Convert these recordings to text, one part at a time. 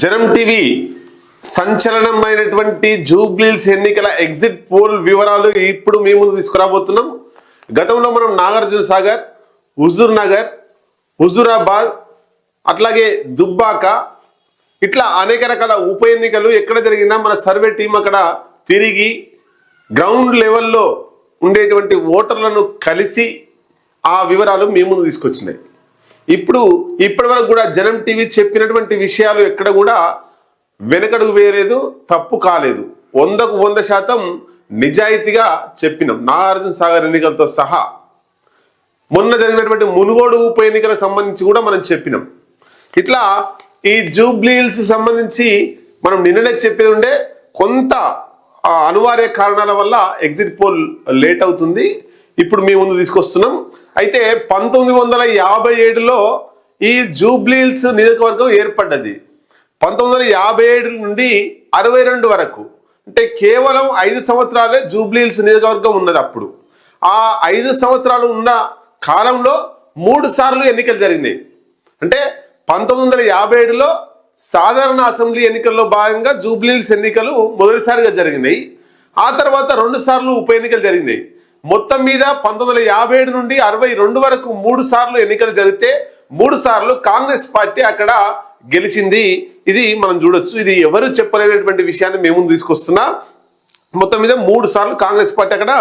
జనం టీవీ సంచలనమైనటువంటి జూబ్లీల్స్ ఎన్నికల exit poll వివరాలు ఇప్పుడు మీ ముందు తీసుకురాబోతున్నాం. గతంలో మనం నాగార్జున సాగర్ హుజూర్ నగర్ హుజూరాబాద్ అట్లాగే దుబ్బాక ఇట్లా అనేక రకాల ఉప ఎన్నికలు ఎక్కడ జరిగినా మన సర్వే టీం అక్కడ తిరిగి గ్రౌండ్ లెవెల్లో ఉండేటువంటి ఓటర్లను కలిసి ఆ వివరాలు మీ ముందు తీసుకొచ్చినాయి. ఇప్పుడు ఇప్పటి వరకు కూడా జనం టీవీ చెప్పినటువంటి విషయాలు ఎక్కడ కూడా వెనకడుగు వేయలేదు తప్పు కాలేదు. వందకు వంద శాతం నిజాయితీగా చెప్పినాం. నాగార్జున సాగర్ ఎన్నికలతో సహా. మొన్న జరిగినటువంటి మునుగోడు ఉప ఎన్నికలకు సంబంధించి కూడా మనం చెప్పినాం. ఇట్లా ఈ జూబ్లీల్స్ సంబంధించి మనం నిన్ననే చెప్పేది ఉండే కొంత అనివార్య కారణాల వల్ల ఎగ్జిట్ పోల్ లేట్ అవుతుంది. ఇప్పుడు మీ ముందు తీసుకొస్తున్నాం. అయితే పంతొమ్మిది వందల యాభై ఏడులో ఈ జూబ్లీల్స్ నియోజకవర్గం ఏర్పడ్డది. పంతొమ్మిది వందల యాభై ఏడు నుండి అరవై రెండు వరకు. అంటే కేవలం ఐదు సంవత్సరాలే జూబ్లీల్స్ నియోజకవర్గం ఉన్నది అప్పుడు. ఆ ఐదు సంవత్సరాలు ఉన్న కాలంలో మూడు సార్లు ఎన్నికలు జరిగినాయి. అంటే పంతొమ్మిది వందల యాభై ఏడులో సాధారణ అసెంబ్లీ ఎన్నికల్లో భాగంగా జూబ్లీల్స్ ఎన్నికలు మొదటిసారిగా జరిగినాయి. ఆ తర్వాత రెండు సార్లు ఉప ఎన్నికలు జరిగినాయి. మొత్తం మీద పంతొమ్మిది యాభై ఏడు నుండి అరవై రెండు వరకు మూడు సార్లు ఎన్నికలు జరిగితే మూడు సార్లు కాంగ్రెస్ పార్టీ అక్కడ గెలిచింది. ఇది మనం చూడొచ్చు. ఇది ఎవరు చెప్పలేనటువంటి విషయాన్ని మేము తీసుకొస్తున్నా. మొత్తం మీద మూడు సార్లు కాంగ్రెస్ పార్టీ అక్కడ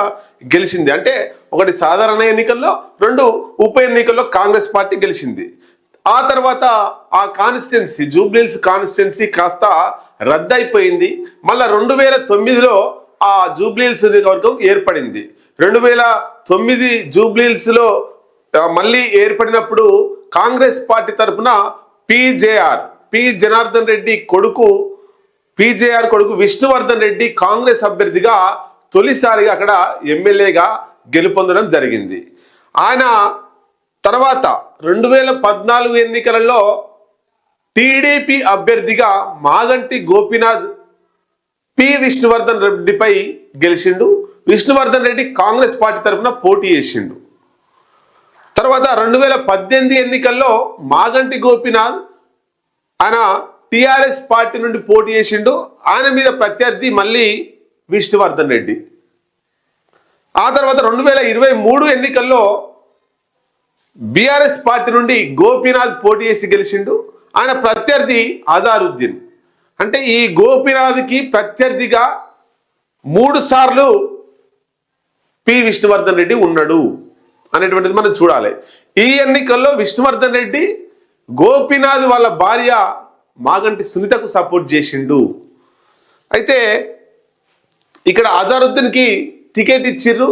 గెలిచింది. అంటే ఒకటి సాధారణ ఎన్నికల్లో రెండు ఉప ఎన్నికల్లో కాంగ్రెస్ పార్టీ గెలిచింది. ఆ తర్వాత ఆ కాన్స్టిట్యున్సీ జూబ్లీల్స్ కాన్స్టిట్యున్సీ కాస్త రద్దయిపోయింది. మళ్ళీ రెండు వేల తొమ్మిదిలో ఆ జూబ్లీల్స్ నియోజకవర్గం ఏర్పడింది. రెండు వేల తొమ్మిది జూబ్లీల్స్లో మళ్ళీ ఏర్పడినప్పుడు కాంగ్రెస్ పార్టీ తరఫున పిజేఆర్ పి జనార్దన్ రెడ్డి కొడుకు పిజేఆర్ కొడుకు విష్ణువర్ధన్ రెడ్డి కాంగ్రెస్ అభ్యర్థిగా తొలిసారిగా అక్కడ ఎమ్మెల్యేగా గెలుపొందడం జరిగింది. ఆయన తర్వాత రెండు వేల పద్నాలుగు ఎన్నికలలో టీడీపీ అభ్యర్థిగా మాగంటి గోపీనాథ్ పి విష్ణువర్ధన్ రెడ్డిపై గెలిచిండు. విష్ణువర్ధన్ రెడ్డి కాంగ్రెస్ పార్టీ తరఫున పోటీ చేసిండు. తర్వాత రెండు వేల పద్దెనిమిది ఎన్నికల్లో మాగంటి గోపినాథ్ ఆయన టిఆర్ఎస్ పార్టీ నుండి పోటీ చేసిండు. ఆయన మీద ప్రత్యర్థి మళ్ళీ విష్ణువర్ధన్ రెడ్డి. ఆ తర్వాత రెండు వేల ఇరవై మూడు ఎన్నికల్లో బీఆర్ఎస్ పార్టీ నుండి గోపీనాథ్ పోటీ చేసి గెలిచిండు. ఆయన ప్రత్యర్థి అజారుద్దీన్. అంటే ఈ గోపీనాథ్కి ప్రత్యర్థిగా మూడు సార్లు పి విష్ణువర్ధన్ రెడ్డి ఉన్నాడు అనేటువంటిది మనం చూడాలి. ఈ ఎన్నికల్లో విష్ణువర్ధన్ రెడ్డి గోపినాథ్ వాళ్ళ భార్య మాగంటి సునీతకు సపోర్ట్ చేసిండు. అయితే ఇక్కడ అజారుద్దీన్కి టికెట్ ఇచ్చిర్రు.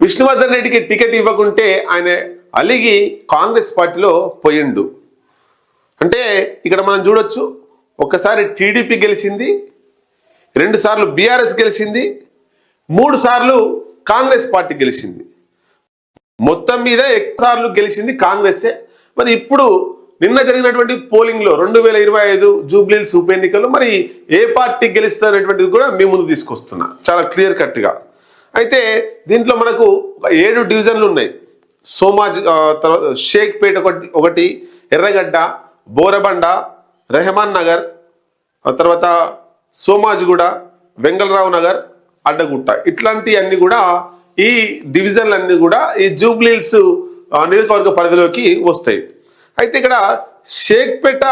విష్ణువర్ధన్ రెడ్డికి టికెట్ ఇవ్వకుంటే ఆయన అలిగి కాంగ్రెస్ పార్టీలో పోయిండు. అంటే ఇక్కడ మనం చూడొచ్చు ఒకసారి టీడీపీ గెలిచింది రెండుసార్లు బీఆర్ఎస్ గెలిచింది మూడు సార్లు కాంగ్రెస్ పార్టీ గెలిచింది. మొత్తం మీద ఎక్కువ సార్లు గెలిచింది కాంగ్రెసే. మరి ఇప్పుడు నిన్న జరిగినటువంటి పోలింగ్లో రెండు వేల ఇరవై ఐదు జూబ్లీల్స్ ఉప ఎన్నికల్లో మరి ఏ పార్టీ గెలుస్తారనేటువంటిది కూడా మీ ముందు తీసుకొస్తున్నా. చాలా క్లియర్ కట్గా. అయితే దీంట్లో మనకు ఏడు డివిజన్లు ఉన్నాయి. సోమాజ్ తర్వాత షేక్పేట ఒకటి ఒకటి ఎర్రగడ్డ బోరబండ రెహమాన్ నగర్ ఆ తర్వాత సోమాజిగూడ వెంగళరావు నగర్ అడ్డగుట్ట. ఇట్లాంటివన్నీ కూడా ఈ డివిజన్లన్నీ కూడా ఈ జూబ్లీల్స్ నియోజకవర్గ పరిధిలోకి వస్తాయి. అయితే ఇక్కడ షేక్పేట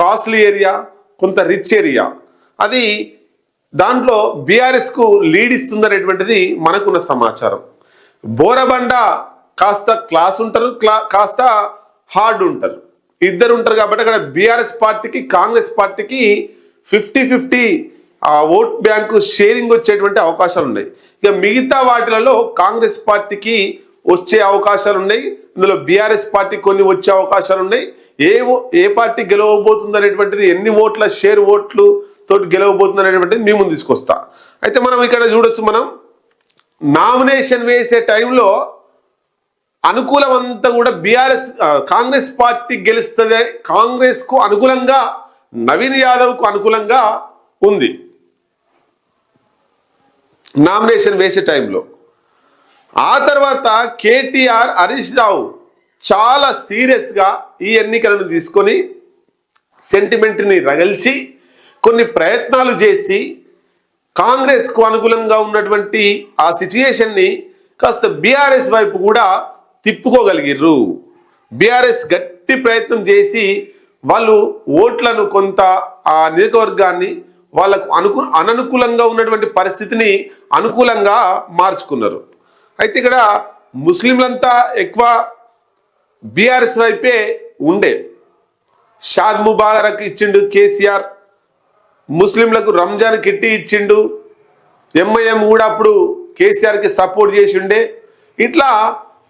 కాస్ట్లీ ఏరియా కొంత రిచ్ ఏరియా. అది దాంట్లో బీఆర్ఎస్కు లీడ్ ఇస్తుందనేటువంటిది మనకున్న సమాచారం. బోరబండ కాస్త క్లాస్ ఉంటారు క్లా కాస్త హార్డ్ ఉంటారు. ఇద్దరు ఉంటారు కాబట్టి అక్కడ బీఆర్ఎస్ పార్టీకి కాంగ్రెస్ పార్టీకి ఫిఫ్టీ ఫిఫ్టీ ఆ ఓట్ బ్యాంకు షేరింగ్ వచ్చేటువంటి అవకాశాలు ఉన్నాయి. ఇక మిగతా వాటిలలో కాంగ్రెస్ పార్టీకి వచ్చే అవకాశాలు ఉన్నాయి. ఇందులో బీఆర్ఎస్ పార్టీ కొన్ని వచ్చే అవకాశాలు ఉన్నాయి. ఏ ఓ- ఏ పార్టీ గెలవబోతుంది అనేటువంటిది ఎన్ని ఓట్ల షేర్ ఓట్లు తోటి గెలవబోతుంది అనేటువంటిది మీ ముందు తీసుకొస్తా. అయితే మనం ఇక్కడ చూడొచ్చు మనం నామినేషన్ వేసే టైంలో అనుకూలం అంతా కూడా బీఆర్ఎస్ కాంగ్రెస్ పార్టీ గెలుస్తుంది కాంగ్రెస్కు అనుకూలంగా నవీన్ యాదవ్కు అనుకూలంగా ఉంది. నామినేషన్ వేసే టైంలో. ఆ తర్వాత కేటీఆర్ హరీష్ రావు చాలా సీరియస్గా ఈ ఎన్నికలను తీసుకొని సెంటిమెంట్ని రగల్చి కొన్ని ప్రయత్నాలు చేసి కాంగ్రెస్కు అనుకూలంగా ఉన్నటువంటి ఆ సిచ్యుయేషన్ని కాస్త బీఆర్ఎస్ వైపు కూడా తిప్పుకోగలిగిర్రు. బీఆర్ఎస్ గట్టి ప్రయత్నం చేసి వాళ్ళు ఓట్లను కొంత ఆ నియోజకవర్గాన్ని వాళ్ళకు అనుకు అననుకూలంగా ఉన్నటువంటి పరిస్థితిని అనుకూలంగా మార్చుకున్నారు. అయితే ఇక్కడ ముస్లింలంతా ఎక్కువ బీఆర్ఎస్ వైపే ఉండే. షాద్ ముబారక్ ఇచ్చిండు కేసీఆర్ ముస్లింలకు రంజాన్ కిట్టి ఇచ్చిండు ఎంఐఎం కూడా అప్పుడు కేసీఆర్కి సపోర్ట్ చేసిండే. ఇట్లా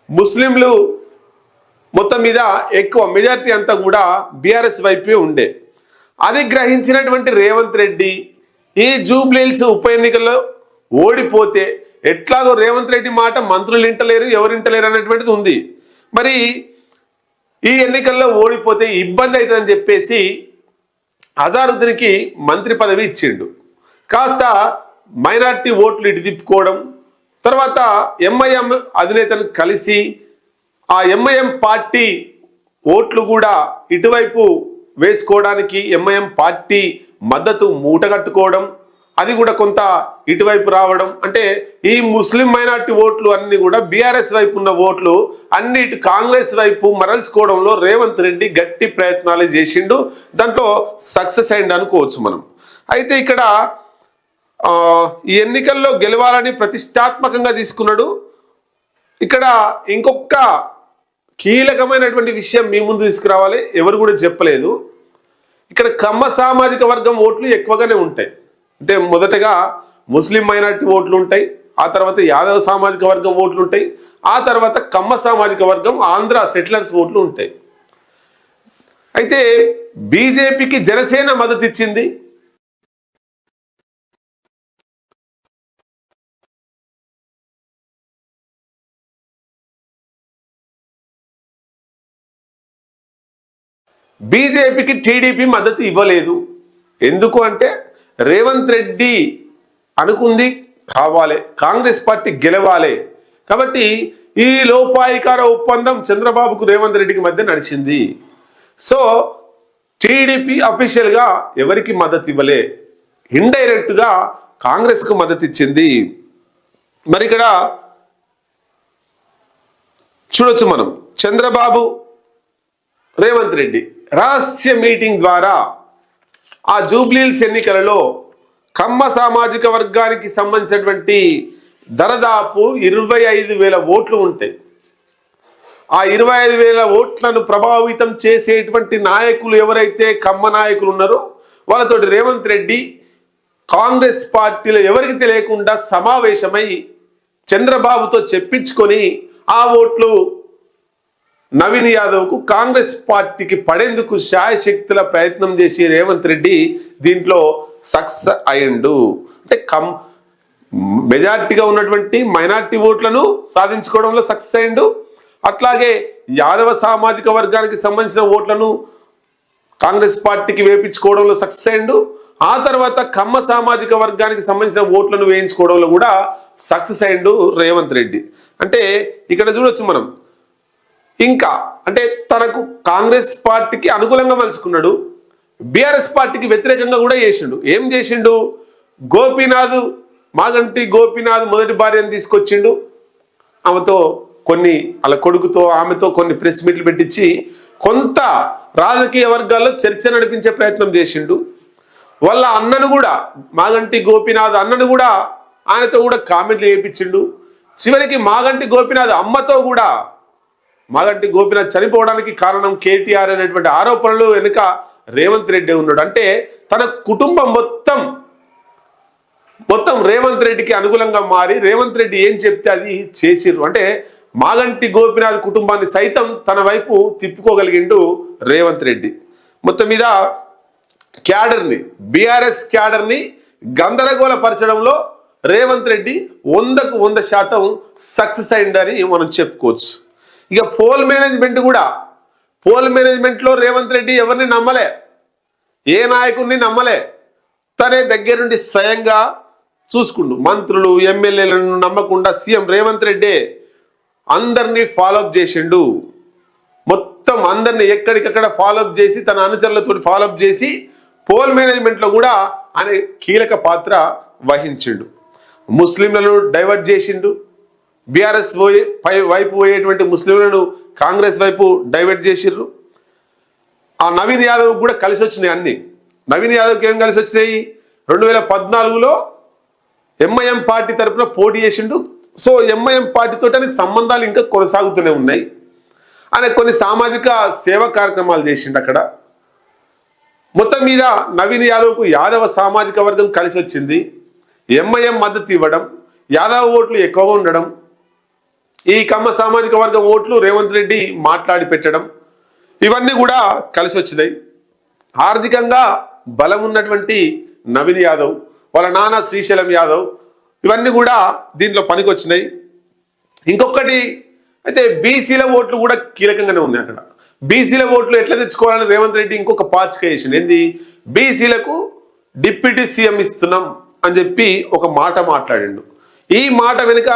ముస్లింలు మొత్తం మీద ఎక్కువ మెజార్టీ అంతా కూడా బీఆర్ఎస్ వైపే ఉండే. అది గ్రహించినటువంటి రేవంత్ రెడ్డి ఈ జూబ్లీల్స్ ఉప ఎన్నికల్లో ఓడిపోతే ఎట్లాగో రేవంత్ రెడ్డి మాట మంత్రులు ఇంటలేరు ఎవరు ఇంటలేరు అనేటువంటిది ఉంది. మరి ఈ ఎన్నికల్లో ఓడిపోతే ఇబ్బంది అవుతుందని చెప్పేసి అజారుద్దీన్కి మంత్రి పదవి ఇచ్చిండు. కాస్త మైనార్టీ ఓట్లు ఇటు తిప్పుకోవడం తర్వాత ఎంఐఎం అధినేతను కలిసి ఆ ఎంఐఎం పార్టీ ఓట్లు కూడా ఇటువైపు వేసుకోవడానికి ఎంఐఎం పార్టీ మద్దతు మూటగట్టుకోవడం అది కూడా కొంత ఇటువైపు రావడం అంటే ఈ ముస్లిం మైనార్టీ ఓట్లు అన్ని కూడా బీఆర్ఎస్ వైపు ఉన్న ఓట్లు అన్ని ఇటు కాంగ్రెస్ వైపు మరల్చుకోవడంలో రేవంత్ రెడ్డి గట్టి ప్రయత్నాలు చేసిండు. దాంట్లో సక్సెస్ అయింది అనుకోవచ్చు మనం. అయితే ఇక్కడ ఈ ఎన్నికల్లో గెలవాలని ప్రతిష్టాత్మకంగా తీసుకున్నాడు. ఇక్కడ ఇంకొక కీలకమైనటువంటి విషయం మీ ముందు తీసుకురావాలి. ఎవరు కూడా చెప్పలేదు. ఇక్కడ కమ్మ సామాజిక వర్గం ఓట్లు ఎక్కువగానే ఉంటాయి. అంటే మొదటగా ముస్లిం మైనార్టీ ఓట్లు ఉంటాయి ఆ తర్వాత యాదవ సామాజిక వర్గం ఓట్లు ఉంటాయి ఆ తర్వాత కమ్మ సామాజిక వర్గం ఆంధ్ర సెటిలర్స్ ఓట్లు ఉంటాయి. అయితే బీజేపీకి జనసేన మద్దతు ఇచ్చింది. బీజేపీకి టీడీపీ మద్దతు ఇవ్వలేదు. ఎందుకు అంటే రేవంత్ రెడ్డి అనుకుంది కావాలి కాంగ్రెస్ పార్టీ గెలవాలి. కాబట్టి ఈ లోపాయికార ఒప్పందం చంద్రబాబుకు రేవంత్ రెడ్డికి మధ్య నడిచింది. సో టీడీపీ అఫీషియల్గా ఎవరికి మద్దతు ఇవ్వలే? ఇండైరెక్ట్గా కాంగ్రెస్కు మద్దతు ఇచ్చింది. మరి ఇక్కడ చూడొచ్చు మనం. చంద్రబాబు రేవంత్ రెడ్డి. రహస్య మీటింగ్ ద్వారా ఆ జూబ్లీల్స్ ఎన్నికలలో కమ్మ సామాజిక వర్గానికి సంబంధించినటువంటి దరదాపు ఇరవై ఐదు వేల ఓట్లు ఉంటాయి. ఆ ఇరవై ఐదు వేల ఓట్లను ప్రభావితం చేసేటువంటి నాయకులు ఎవరైతే కమ్మ నాయకులు ఉన్నారో వాళ్ళతోటి రేవంత్ రెడ్డి కాంగ్రెస్ పార్టీలో ఎవరికి తెలియకుండా సమావేశమై చంద్రబాబుతో చెప్పించుకొని ఆ ఓట్లు నవీన్ యాదవ్కు కాంగ్రెస్ పార్టీకి పడేందుకు శాయశక్తుల ప్రయత్నం చేసి రేవంత్ రెడ్డి దీంట్లో సక్సెస్ అయ్యండు. అంటే కం మెజార్టీగా ఉన్నటువంటి మైనార్టీ ఓట్లను సాధించుకోవడంలో సక్సెస్ అయ్యండు. అట్లాగే యాదవ సామాజిక వర్గానికి సంబంధించిన ఓట్లను కాంగ్రెస్ పార్టీకి వేపించుకోవడంలో సక్సెస్ అయ్యండు. ఆ తర్వాత కమ్మ సామాజిక వర్గానికి సంబంధించిన ఓట్లను వేయించుకోవడంలో కూడా సక్సెస్ అయ్యండు రేవంత్ రెడ్డి. అంటే ఇక్కడ చూడొచ్చు మనం. ఇంకా అంటే తనకు కాంగ్రెస్ పార్టీకి అనుకూలంగా మలుచుకున్నాడు బీఆర్ఎస్ పార్టీకి వ్యతిరేకంగా కూడా చేసిండు. ఏం చేసిండు? గోపీనాథ్ మాగంటి గోపీనాథ్ మొదటి భార్యను తీసుకొచ్చిండు. ఆమెతో కొన్ని అలా కొడుకుతో ఆమెతో కొన్ని ప్రెస్ మీట్లు పెట్టించి కొంత రాజకీయ వర్గాల్లో చర్చ నడిపించే ప్రయత్నం చేసిండు. వాళ్ళ అన్నను కూడా మాగంటి గోపీనాథ్ అన్నను కూడా ఆయనతో కూడా కామెంట్లు చేయించిండు చివరికి మాగంటి గోపీనాథ్ అమ్మతో కూడా మాగంటి గోపినాథ్ చనిపోవడానికి కారణం కేటీఆర్ అనేటువంటి ఆరోపణలు వెనుక రేవంత్ రెడ్డి ఉన్నాడు. అంటే తన కుటుంబం మొత్తం మొత్తం రేవంత్ రెడ్డికి అనుకూలంగా మారి రేవంత్ రెడ్డి ఏం చెప్తే అది చేసిర్రు. అంటే మాగంటి గోపినాథ్ కుటుంబాన్ని సైతం తన వైపు తిప్పుకోగలిగిండు రేవంత్ రెడ్డి. మొత్తం మీద క్యాడర్ని బీఆర్ఎస్ క్యాడర్ని గందరగోళపరచడంలో రేవంత్ రెడ్డి వందకు వంద శాతం సక్సెస్ అయిందని మనం చెప్పుకోవచ్చు. ఇక పోల్ మేనేజ్మెంట్ కూడా పోల్ మేనేజ్మెంట్లో రేవంత్ రెడ్డి ఎవరిని నమ్మలే? ఏ నాయకుడిని నమ్మలే? తనే దగ్గరుండి స్వయంగా చూసుకుండు. మంత్రులు ఎమ్మెల్యేలను నమ్మకుండా సీఎం రేవంత్ రెడ్డి అందరినీ ఫాలోఅప్ చేసిండు. మొత్తం అందరిని ఎక్కడికక్కడ ఫాలోఅప్ చేసి తన అనుచరులతో ఫాలోఅప్ చేసి పోల్ మేనేజ్మెంట్లో కూడా ఆయన కీలక పాత్ర వహించిండు. ముస్లింలను డైవర్ట్ చేసిండు. బీఆర్ఎస్ పోయే పై వైపు పోయేటువంటి ముస్లింలను కాంగ్రెస్ వైపు డైవర్ట్ చేసిర్రు. ఆ నవీన్ యాదవ్ కూడా కలిసి వచ్చినాయి అన్ని. నవీన్ యాదవ్కి ఏం కలిసి వచ్చినాయి? రెండు వేల పద్నాలుగులో ఎంఐఎం పార్టీ తరపున పోటీ చేసిండు. సో ఎంఐఎం పార్టీతో ఆయనకు సంబంధాలు ఇంకా కొనసాగుతూనే ఉన్నాయి. ఆయన కొన్ని సామాజిక సేవ కార్యక్రమాలు చేసిండు అక్కడ. మొత్తం మీద నవీన్ యాదవ్కు యాదవ సామాజిక వర్గం కలిసి వచ్చింది. ఎంఐఎం మద్దతు ఇవ్వడం యాదవ్ ఓట్లు ఎక్కువగా ఉండడం ఈ కమ్మ సామాజిక వర్గం ఓట్లు రేవంత్ రెడ్డి మాట్లాడి పెట్టడం ఇవన్నీ కూడా కలిసి వచ్చినాయి. ఆర్థికంగా బలం ఉన్నటువంటి నవీన్ యాదవ్ వాళ్ళ నాన్న శ్రీశైలం యాదవ్ ఇవన్నీ కూడా దీంట్లో పనికొచ్చినాయి. ఇంకొకటి అయితే బీసీల ఓట్లు కూడా కీలకంగానే ఉన్నాయి అక్కడ. బీసీల ఓట్లు ఎట్లా తెచ్చుకోవాలని రేవంత్ రెడ్డి ఇంకొక పాచిక వేసింది ఏంది? బీసీలకు డిప్యూటీ సీఎం ఇస్తున్నాం అని చెప్పి ఒక మాట మాట్లాడిండు. ఈ మాట వెనుక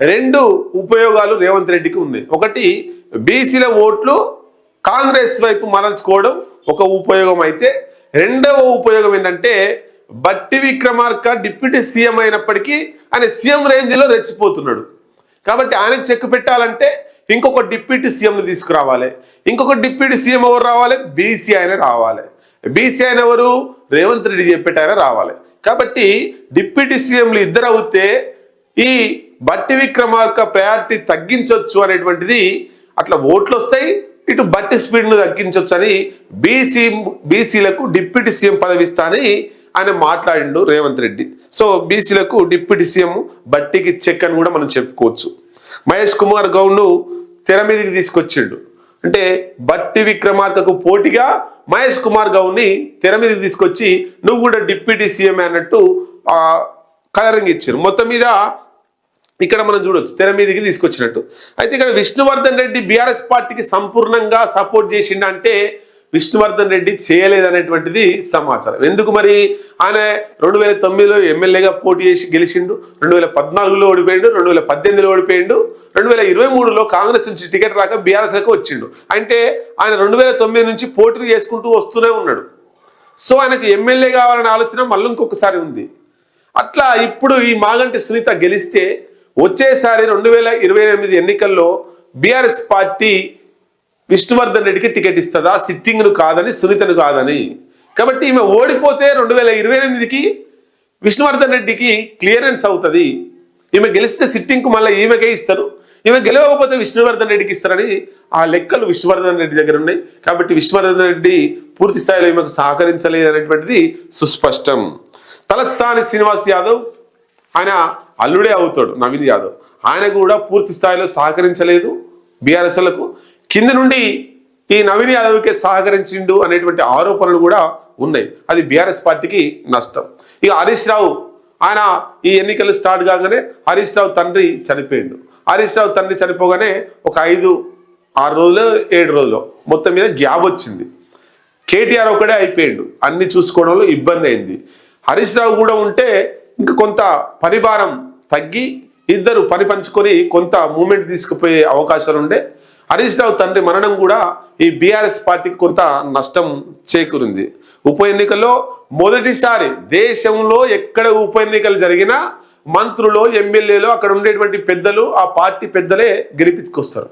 రెండు ఉపయోగాలు రేవంత్ రెడ్డికి ఉన్నాయి ఒకటి బీసీల ఓట్లు కాంగ్రెస్ వైపు మరల్చుకోవడం ఒక ఉపయోగం అయితే. రెండవ ఉపయోగం ఏంటంటే బట్టి విక్రమార్క డిప్యూటీ సీఎం అయినప్పటికీ ఆయన సీఎం రేంజ్లో రెచ్చిపోతున్నాడు. కాబట్టి ఆయనకు చెక్ పెట్టాలంటే ఇంకొక డిప్యూటీ సీఎంని తీసుకురావాలి. ఇంకొక డిప్యూటీ సీఎం ఎవరు రావాలి? బీసీ ఆయన రావాలి. బీసీ ఆయన ఎవరు? రేవంత్ రెడ్డి చెప్పేట ఆయన రావాలి. కాబట్టి డిప్యూటీ సీఎంలు ఇద్దరు అవుతే ఈ బట్టి విక్రమార్క ప్రయారిటీ తగ్గించవచ్చు అనేటువంటిది అట్లా ఓట్లు వస్తాయి ఇటు బట్టి స్పీడ్ను తగ్గించవచ్చు అని బీసీ బీసీలకు డిప్యూటీ సీఎం పదవిస్తా అని ఆయన మాట్లాడిండు రేవంత్ రెడ్డి. సో బీసీలకు డిప్యూటీ సీఎం బట్టికి చెక్ అని కూడా మనం చెప్పుకోవచ్చు. మహేష్ కుమార్ గౌడ్ను తెర మీదకి తీసుకొచ్చిండు. అంటే బట్టి విక్రమార్కకు పోటీగా మహేష్ కుమార్ గౌడ్ని తెర మీదకి తీసుకొచ్చి నువ్వు కూడా డిప్యూటీ సీఎం అన్నట్టు కలరింగ్ ఇచ్చారు మొత్తం మీద ఇక్కడ మనం చూడొచ్చు తెర మీదకి తీసుకొచ్చినట్టు. అయితే ఇక్కడ విష్ణువర్ధన్ రెడ్డి బీఆర్ఎస్ పార్టీకి సంపూర్ణంగా సపోర్ట్ చేసిండంటే విష్ణువర్ధన్ రెడ్డి చేయలేదనేటువంటిది సమాచారం. ఎందుకు మరి? ఆయన రెండు వేల తొమ్మిదిలో ఎమ్మెల్యేగా పోటీ చేసి గెలిచిండు రెండు వేల పద్నాలుగులో ఓడిపోయిండు రెండు వేల పద్దెనిమిదిలో ఓడిపోయిండు రెండు వేల ఇరవై మూడులో కాంగ్రెస్ నుంచి టికెట్ రాక బీఆర్ఎస్లకు వచ్చిండు. అంటే ఆయన రెండు వేల తొమ్మిది నుంచి పోటీ చేసుకుంటూ వస్తూనే ఉన్నాడు. సో ఆయనకు ఎమ్మెల్యే కావాలనే ఆలోచన మళ్ళీ ఇంకొకసారి ఉంది. అట్లా ఇప్పుడు ఈ మాగంటి సునీత గెలిస్తే వచ్చేసారి రెండు వేల ఇరవై ఎనిమిది ఎన్నికల్లో బీఆర్ఎస్ పార్టీ విష్ణువర్ధన్ రెడ్డికి టికెట్ ఇస్తుందా? సిట్టింగ్ను కాదని సునీతను కాదని. కాబట్టి ఈమె ఓడిపోతే రెండు వేల ఇరవై ఎనిమిదికి విష్ణువర్ధన్ రెడ్డికి క్లియరెన్స్ అవుతుంది. ఈమె గెలిస్తే సిట్టింగ్కు మళ్ళీ ఈమెకే ఇస్తారు. ఈమె గెలవకపోతే విష్ణువర్ధన్ రెడ్డికి ఇస్తారని ఆ లెక్కలు విష్ణువర్ధన్ రెడ్డి దగ్గర ఉన్నాయి. కాబట్టి విష్ణువర్ధన్ రెడ్డి పూర్తి స్థాయిలో ఈమెకు సహకరించలేదు అనేటువంటిది సుస్పష్టం. తలసాని శ్రీనివాస్ యాదవ్ ఆయన అల్లుడే అవుతాడు నవీన్ యాదవ్. ఆయన కూడా పూర్తి స్థాయిలో సహకరించలేదు బీఆర్ఎస్లకు కింద నుండి ఈ నవీన్ యాదవ్కే సహకరించిండు అనేటువంటి ఆరోపణలు కూడా ఉన్నాయి. అది బీఆర్ఎస్ పార్టీకి నష్టం. ఇక హరీష్ రావు ఆయన ఈ ఎన్నికలు స్టార్ట్ కాగానే హరీష్ రావు తండ్రి చనిపోయిండు. హరీష్ రావు తండ్రి చనిపోగానే ఒక ఐదు ఆరు రోజులు ఏడు రోజులు మొత్తం మీద గ్యాప్ వచ్చింది. కేటీఆర్ ఒకడే అయిపోయిండు. అన్ని చూసుకోవడంలో ఇబ్బంది అయింది. హరీష్ రావు కూడా ఉంటే ఇంకా కొంత పనిభారం తగ్గి ఇద్దరు పని పంచుకొని కొంత మూమెంట్ తీసుకుపోయే అవకాశాలు ఉండే. హరీష్ రావు తండ్రి మరణం కూడా ఈ బీఆర్ఎస్ పార్టీకి కొంత నష్టం చేకూరింది. ఉప ఎన్నికల్లో మొదటిసారి దేశంలో ఎక్కడ ఉప ఎన్నికలు జరిగినా మంత్రులు ఎమ్మెల్యేలు అక్కడ ఉండేటువంటి పెద్దలు ఆ పార్టీ పెద్దలే గెలిపించుకొస్తారు.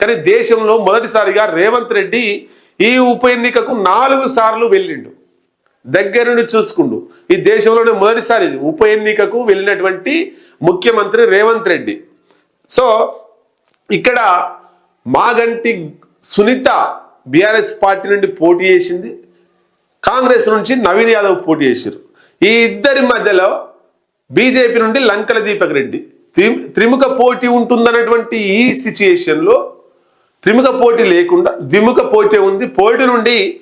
కానీ దేశంలో మొదటిసారిగా రేవంత్ రెడ్డి ఈ ఉప ఎన్నికకు నాలుగు సార్లు వెళ్ళిండు. దగ్గర నుండి చూసుకుండు. ఈ దేశంలోనే మొదటిసారి ఉప ఎన్నికకు వెళ్ళినటువంటి ముఖ్యమంత్రి రేవంత్ రెడ్డి. సో ఇక్కడ మాగంటి సునీత బీఆర్ఎస్ పార్టీ నుండి పోటీ చేసింది. కాంగ్రెస్ నుంచి నవీన్ యాదవ్ పోటీ చేశారు ఈ ఇద్దరి మధ్యలో బీజేపీ నుండి లంకల దీపక్ రెడ్డి. త్రి- త్రిముఖ పోటీ ఉంటుందన్నటువంటి ఈ సిచ్యుయేషన్లో త్రిముఖ పోటీ లేకుండా ద్విముఖ పోటీ ఉంది. పోటీ నుండి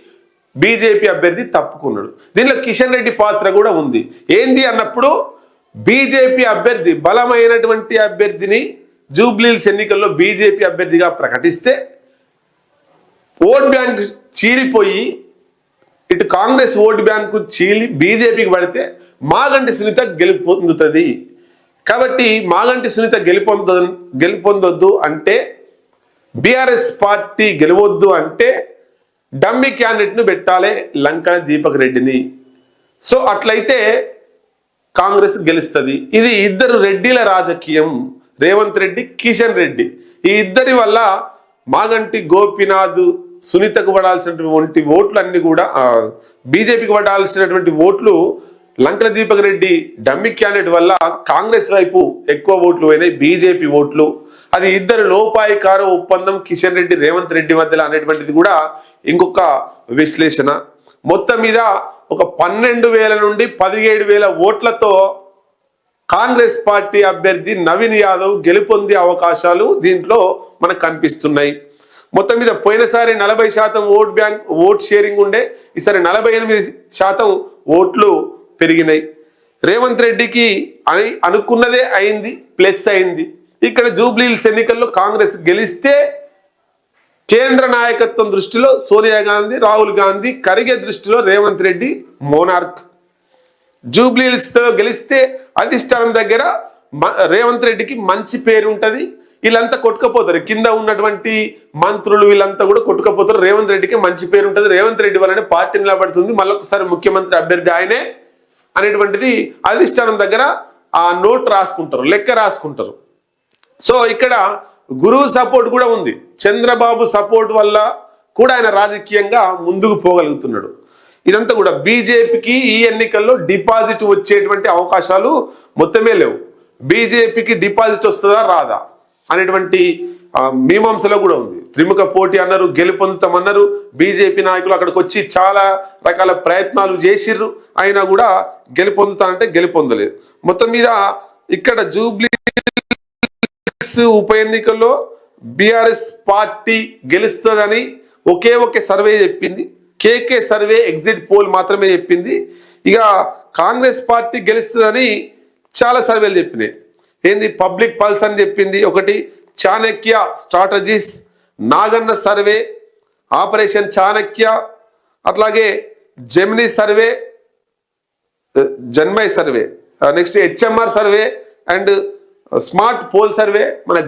బీజేపీ అభ్యర్థి తప్పుకున్నాడు. దీనిలో కిషన్ రెడ్డి పాత్ర కూడా ఉంది. ఏంది అన్నప్పుడు బీజేపీ అభ్యర్థి బలమైనటువంటి అభ్యర్థిని జూబ్లీల్స్ ఎన్నికల్లో బీజేపీ అభ్యర్థిగా ప్రకటిస్తే ఓట్ బ్యాంక్ చీలిపోయి ఇటు కాంగ్రెస్ ఓటు బ్యాంకు చీలి బీజేపీకి పడితే మాగంటి సునీత గెలుపొందుతుంది కాబట్టి మాగంటి సునీత గెలుపొంద గెలుపొందొద్దు అంటే బీఆర్ఎస్ పార్టీ గెలవద్దు అంటే డమ్మి క్యాండిడేట్ను పెట్టాలి లంకన దీపక్ రెడ్డిని. సో అట్లయితే కాంగ్రెస్ గెలుస్తుంది. ఇది ఇద్దరు రెడ్డిల రాజకీయం. రేవంత్ రెడ్డి కిషన్ రెడ్డి. ఈ ఇద్దరి వల్ల మాగంటి గోపినాథ్ సునీతకు పడాల్సినటువంటి ఓట్లు అన్ని కూడా బీజేపీకి పడాల్సినటువంటి ఓట్లు లంకల దీపక్ రెడ్డి డమ్మి క్యాండిడేట్ వల్ల కాంగ్రెస్ వైపు ఎక్కువ ఓట్లు పోయినాయి బీజేపీ ఓట్లు. అది ఇద్దరు లోపాయికార ఒప్పందం కిషన్ రెడ్డి రేవంత్ రెడ్డి మధ్యలో అనేటువంటిది కూడా ఇంకొక విశ్లేషణ. మొత్తం మీద ఒక పన్నెండు వేల నుండి పదిహేడు వేల ఓట్లతో కాంగ్రెస్ పార్టీ అభ్యర్థి నవీన్ యాదవ్ గెలుపొందే అవకాశాలు దీంట్లో మనకు కనిపిస్తున్నాయి. మొత్తం మీద పోయినసారి నలభై శాతం ఓట్ బ్యాంక్ ఓట్ షేరింగ్ ఉండే ఈసారి నలభై ఎనిమిది శాతం ఓట్లు పెరిగినాయి. రేవంత్ రెడ్డికి అని అనుకున్నదే అయింది ప్లస్ అయింది. ఇక్కడ జూబ్లీహిల్స్ ఎన్నికల్లో కాంగ్రెస్ గెలిస్తే కేంద్ర నాయకత్వం దృష్టిలో సోనియా గాంధీ రాహుల్ గాంధీ కరిగే దృష్టిలో రేవంత్ రెడ్డి మోనార్క్. జూబ్లీహిల్స్లో గెలిస్తే అధిష్టానం దగ్గర మ- రేవంత్ రెడ్డికి మంచి పేరు ఉంటుంది. వీళ్ళంతా కొట్టుకపోతారు. కింద ఉన్నటువంటి మంత్రులు వీళ్ళంతా కూడా కొట్టుకపోతారు. రేవంత్ రెడ్డికి మంచి పేరు ఉంటుంది. రేవంత్ రెడ్డి వల్లనే పార్టీ నిలబడుతుంది. మళ్ళొకసారి ముఖ్యమంత్రి అభ్యర్థి ఆయనే అనేటువంటిది అధిష్టానం దగ్గర ఆ నోట్ రాసుకుంటారు. లెక్క రాసుకుంటారు. సో ఇక్కడ గురువు సపోర్ట్ కూడా ఉంది. చంద్రబాబు సపోర్ట్ వల్ల కూడా ఆయన రాజకీయంగా ముందుకు పోగలుగుతున్నాడు. ఇదంతా కూడా బీజేపీకి ఈ ఎన్నికల్లో డిపాజిట్ వచ్చేటువంటి అవకాశాలు మొత్తమే లేవు. బీజేపీకి డిపాజిట్ వస్తుందా రాదా అనేటువంటి మీమాంసలో కూడా ఉంది. త్రిముఖ పోటీ అన్నారు గెలుపొందుతామన్నారు బీజేపీ నాయకులు అక్కడికి వచ్చి చాలా రకాల ప్రయత్నాలు చేసిర్రు. అయినా కూడా గెలుపొందుతానంటే గెలుపొందలేదు. మొత్తం మీద ఇక్కడ జూబ్లీ ఉప ఎన్నికల్లో బీఆర్ఎస్ పార్టీ గెలుస్తుందని ఒకే ఒకే సర్వే చెప్పింది. కేకే సర్వే ఎగ్జిట్ పోల్ మాత్రమే చెప్పింది. ఇక కాంగ్రెస్ పార్టీ గెలుస్తుందని చాలా సర్వేలు చెప్పినాయి ఏంది? పబ్లిక్ పల్స్ అని చెప్పింది ఒకటి. Chanakya strategies. Naganna survey. Operation Chanakya. అట్లాగే Gemini survey. జన్మయ్ survey. Next HMR survey. And smart poll survey మన